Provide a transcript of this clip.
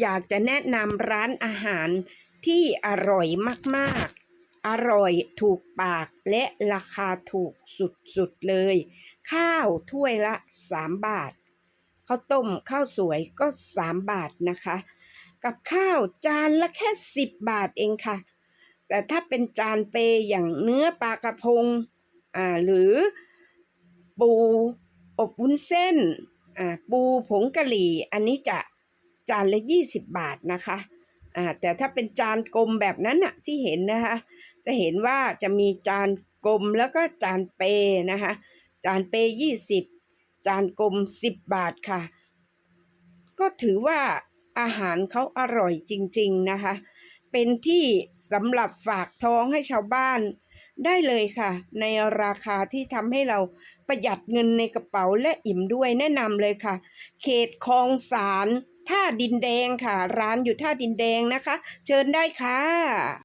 อยากจะแนะนำร้านอาหารที่อร่อยมากๆ อร่อยถูกปากและราคาถูกสุดๆเลย ข้าวถ้วยละ 3 บาทข้าวต้มข้าวสวยก็ 3 บาทนะคะ กับข้าวจานละแค่ 10 บาทเองค่ะ แต่ถ้าเป็นจานเปอย่างเนื้อปลากระพงอ่าหรือปูอบวุ้นเส้นอ่าปูผงกะหรี่ อันนี้จะ จานละ20บาทนะคะอ่าแต่ถ้าเป็นจานกลมแบบนั้นน่ะที่เห็นนะคะ จะเห็นว่าจะมีจานกลมแล้วก็จานเปนะคะจานเปยี่สิบจานกลมสิบบาทค่ะ ก็ถือว่าอาหารเขาอร่อยจริง ๆนะคะ เป็นที่สำหรับฝากท้องให้ชาวบ้านได้เลยค่ะ ในราคาที่ทำให้เราประหยัดเงินในกระเป๋าและอิ่มด้วยแนะนำเลยค่ะ เขตคลองสาร ท่าดินแดงค่ะ ร้านอยู่ท่าดินแดงนะคะ เชิญได้ค่ะ